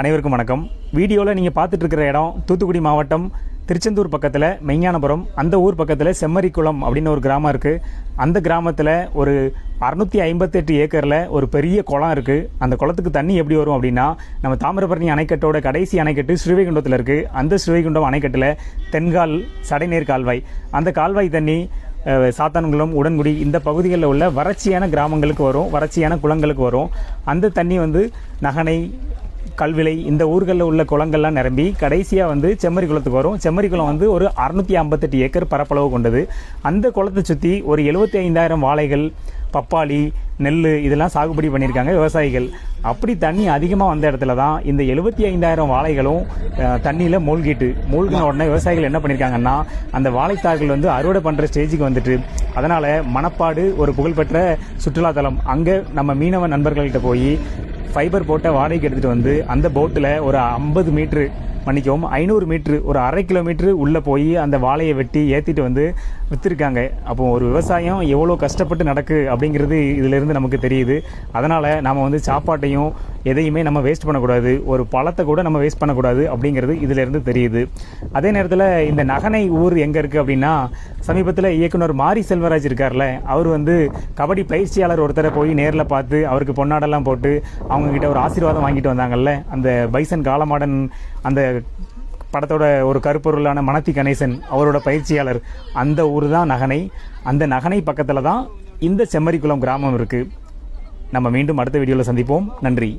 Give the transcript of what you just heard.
அனைவருக்கும் வணக்கம். வீடியோவில் நீங்கள் பார்த்துட்டு இருக்கிற இடம் தூத்துக்குடி மாவட்டம் திருச்செந்தூர் பக்கத்தில் மெய்ஞானபுரம் அந்த ஊர் பக்கத்தில் செம்மரிக்குளம் அப்படின்னு ஒரு கிராமம் இருக்குது அந்த கிராமத்தில் ஒரு அறுநூற்றி ஐம்பத்தெட்டு ஏக்கரில் ஒரு பெரிய குளம் இருக்குது அந்த குளத்துக்கு தண்ணி எப்படி வரும் அப்படின்னா நம்ம தாமிரபரணி அணைக்கட்டோட கடைசி அணைக்கட்டு ஸ்ரீவைகுண்டத்தில் இருக்குது அந்த ஸ்ரீவைகுண்டம் அணைக்கட்டில் தென்கால் சடைநீர் கால்வாய். அந்த கால்வாய் தண்ணி சாத்தான்குளம் உடன்குடி இந்த பகுதிகளில் உள்ள வறட்சியான கிராமங்களுக்கு வரும் வறட்சியான குளங்களுக்கு வரும். அந்த தண்ணி வந்து நகனை கல்விலை இந்த ஊர்களில் உள்ள குளங்கள்லாம் நிரம்பி கடைசியாக வந்து செம்மறி குளத்துக்கு வரும். செம்மறி குளம் வந்து ஒரு அறுநூற்றி ஐம்பத்தெட்டு ஏக்கர் பரப்பளவு கொண்டது. அந்த குளத்தை சுற்றி ஒரு எழுபத்தி ஐந்தாயிரம் வாழைகள் பப்பாளி நெல் இதெல்லாம் சாகுபடி பண்ணியிருக்காங்க விவசாயிகள். அப்படி தண்ணி அதிகமாக வந்த இடத்துல தான் இந்த எழுபத்தி ஐந்தாயிரம் வாழைகளும் தண்ணியில் மூழ்கிட்டு மூழ்கின உடனே விவசாயிகள் என்ன பண்ணியிருக்காங்கன்னா அந்த வாழைத்தார்கள் வந்து அறுவடை பண்ணுற ஸ்டேஜுக்கு வந்துட்டு அதனால் மணப்பாடு ஒரு புகழ்பெற்ற சுற்றுலாத்தலம் அங்கே நம்ம மீனவ நண்பர்கள்கிட்ட போய் ஃபைபர் போட்ட வாடகைக்கு எடுத்துகிட்டு வந்து அந்த போட்டில் ஒரு ஐம்பது மீட்ரு மன்னிக்கவும் ஐநூறு மீட்ரு ஒரு அரை கிலோமீட்ரு உள்ளே போய் அந்த வாழையை வெட்டி ஏற்றிட்டு வந்து விற்றுருக்காங்க அப்போ ஒரு விவசாயம் எவ்வளோ கஷ்டப்பட்டு நடக்கு அப்படிங்கிறது இதிலிருந்து நமக்கு தெரியுது. அதனால் நாம் வந்து சாப்பாட்டையும் எதையுமே நம்ம வேஸ்ட் பண்ணக்கூடாது. ஒரு பழத்தை கூட நம்ம வேஸ்ட் பண்ணக்கூடாது அப்படிங்கிறது இதிலிருந்து தெரியுது. அதே நேரத்தில் இந்த நகனை ஊர் எங்கே இருக்குது அப்படின்னா சமீபத்தில் இயக்குனர் மாரி செல்வராஜ் இருக்கார்ல அவர் வந்து கபடி பயிற்சியாளர் ஒருத்தரை போய் நேரில் பார்த்து அவருக்கு பொன்னாடெல்லாம் போட்டு அவங்கக்கிட்ட ஒரு ஆசீர்வாதம் வாங்கிட்டு வந்தாங்கல்ல அந்த பைசன் காலமாடன் அந்த படத்தோட ஒரு கருப்பொருளான மணத்தி கணேசன் அவரோட பயிற்சியாளர் அந்த ஊர் தான் நகனை. அந்த நகனை பக்கத்தில் தான் இந்த செம்மரிக்குளம் கிராமம் இருக்குது நம்ம மீண்டும் அடுத்த வீடியோவில் சந்திப்போம். நன்றி.